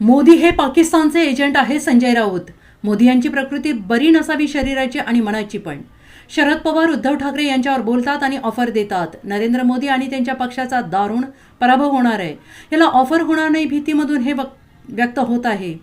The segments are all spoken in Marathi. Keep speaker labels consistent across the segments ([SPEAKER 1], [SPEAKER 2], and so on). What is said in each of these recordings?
[SPEAKER 1] मोदी हे पाकिस्तानचे एजंट आहे संजय राऊत. मोदी यांची प्रकृती बरी नसावी शरीराची आणि मनाची पण. शरद पवार उद्धव ठाकरे यांच्यावर बोलतात आणि ऑफर देतात. नरेंद्र मोदी आणि त्यांच्या पक्षाचा दारुण पराभव होणार आहे. याला ऑफर होणार नाही भीतीमधून हे व्यक्त होत आहे.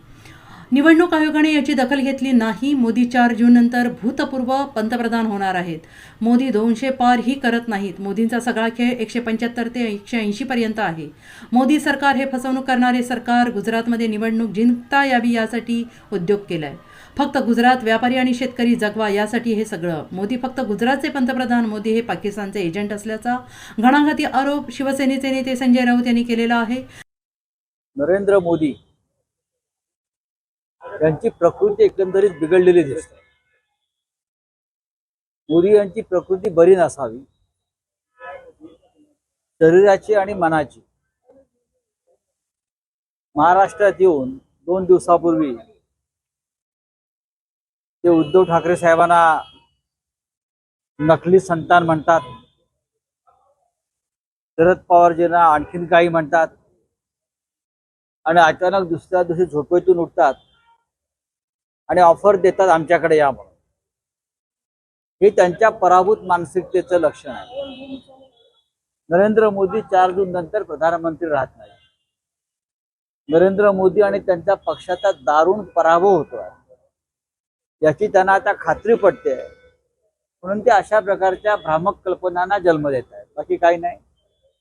[SPEAKER 1] निवडणूक आयोगाने याची दखल घेतली नाही. मोदी चार जूननंतर भूतपूर्व पंतप्रधान होणार आहेत. मोदी दोनशे पार ही करत नाहीत. मोदींचा सगळा खेळ एकशे पंच्याहत्तर ते एकशे ऐंशीपर्यंत आहे. मोदी सरकार हे फसवणूक करणारे सरकार गुजरातमध्ये निवडणूक जिंकता यावी यासाठी उद्योग केलाय. फक्त गुजरात व्यापारी आणि शेतकरी जगवा यासाठी हे सगळं. मोदी फक्त गुजरातचे पंतप्रधान मोदी हे पाकिस्तानचे एजंट असल्याचा घणाघाती आरोप शिवसेनेचे नेते संजय राऊत यांनी केलेला आहे.
[SPEAKER 2] नरेंद्र मोदी यांची प्रकृती एकंदरीत बिघडलेली दिसते. पुरी यांची प्रकृती बरी नसावी. शरीराची आणि मनाची. महाराष्ट्रात येऊन दोन दिवसापूर्वी ते उद्धव ठाकरे साहेबांना नकली संतान म्हणतात. शरद पवारजींना आणखीन काही म्हणतात. आणि अचानक दुसऱ्या दिवशी झोपेतून उठतात. आणि ऑफर देतात आमच्याकडे या म्हणून. हे त्यांच्या पराभूत मानसिकतेचं लक्षण आहे. नरेंद्र मोदी चार जून नंतर प्रधानमंत्री राहत नाही. नरेंद्र मोदी आणि त्यांच्या पक्षाचा दारुण पराभव होतो. याची त्यांना आता खात्री पटते म्हणून ते अशा प्रकारच्या भ्रामक कल्पनांना जन्म देत आहेत. बाकी काही नाही.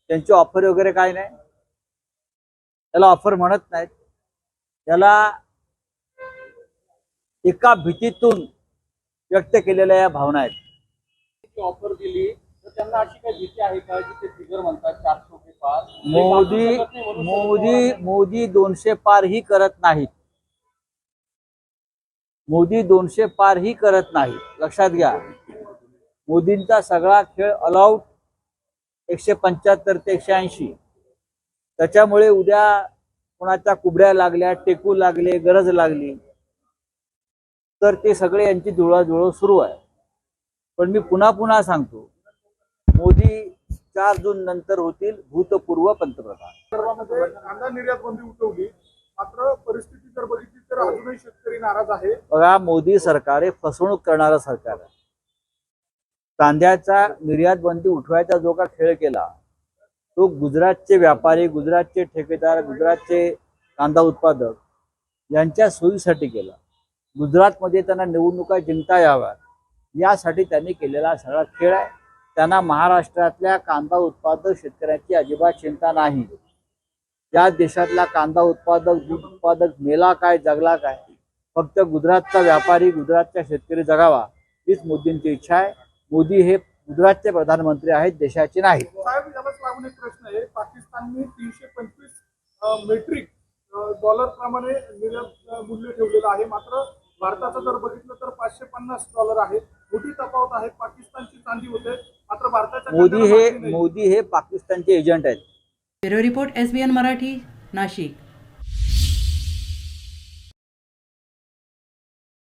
[SPEAKER 2] त्यांची ऑफर वगैरे काही नाही. त्याला ऑफर म्हणत नाहीत. त्याला एका भीतीतून व्यक्त केलेल्या या भावना आहेत.
[SPEAKER 3] ऑफर दिली तर त्यांना अशी काही भीती आहे का ते फिगर म्हणतात चारशे पार?
[SPEAKER 2] मोदी मोदी मोदी दोनशे पार ही करत नाहीत. मोदी दोनशे पार ही करत नाही लक्षात घ्या. मोदींचा सगळा खेळ ऑलआउट एकशे पंच्याहत्तर ते एकशे ऐंशी. त्याच्यामुळे उद्या कोणाच्या कुबड्या लागल्या टेकू लागले गरज लागली. तर ते सगळे यांची जुळवाजुळव सुरू आहे. पण मी पुन्हा पुन्हा सांगतो मोदी चार जून नंतर होतील भूतपूर्व पंतप्रधान.
[SPEAKER 3] संदर्भामध्ये कांदा निर्यात बंदी उठवली मात्र परिस्थिती जर बघितली तर अजूनही शेतकरी नाराज आहे.
[SPEAKER 2] बघा मोदी सरकार हे फसवणूक करणारं सरकार आहे. कांद्याचा निर्यात बंदी उठवायचा जो का खेळ केला तो गुजरातचे व्यापारी गुजरातचे ठेकेदार गुजरातचे कांदा उत्पादक यांच्या सोयीसाठी केला. गुजरातमध्ये त्यांना निवडणुका जिंकता याव्या. यासाठी त्यांनी केलेला सगळा खेळ आहे. त्यांना महाराष्ट्रातल्या कांदा उत्पादक शेतकऱ्यांची अजिबात चिंता नाही. या देशातला कांदा उत्पादक दूध उत्पादक मेला काय जगला काय? फक्त गुजरातचा व्यापारी गुजरातचा शेतकरी जगावा हीच मोदींची इच्छा आहे. मोदी हे गुजरातचे प्रधानमंत्री आहेत देशाचे नाहीत.
[SPEAKER 3] लागून एक प्रश्न आहे. पाकिस्तानने तीनशे पंचवीस मेट्रिक डॉलर प्रमाणे मूल्य ठेवलेलं आहे. मात्र भारताचं जर बघितलं तर पाचशे पन्नास डॉलर आहे. मोठी तफावत आहे. पाकिस्तानची चांदी होते. मात्र भारताच्या
[SPEAKER 2] मोदी हे. मोदी हे पाकिस्तानचे एजंट आहेत.
[SPEAKER 1] Bureau report S B N Marathi Nashik.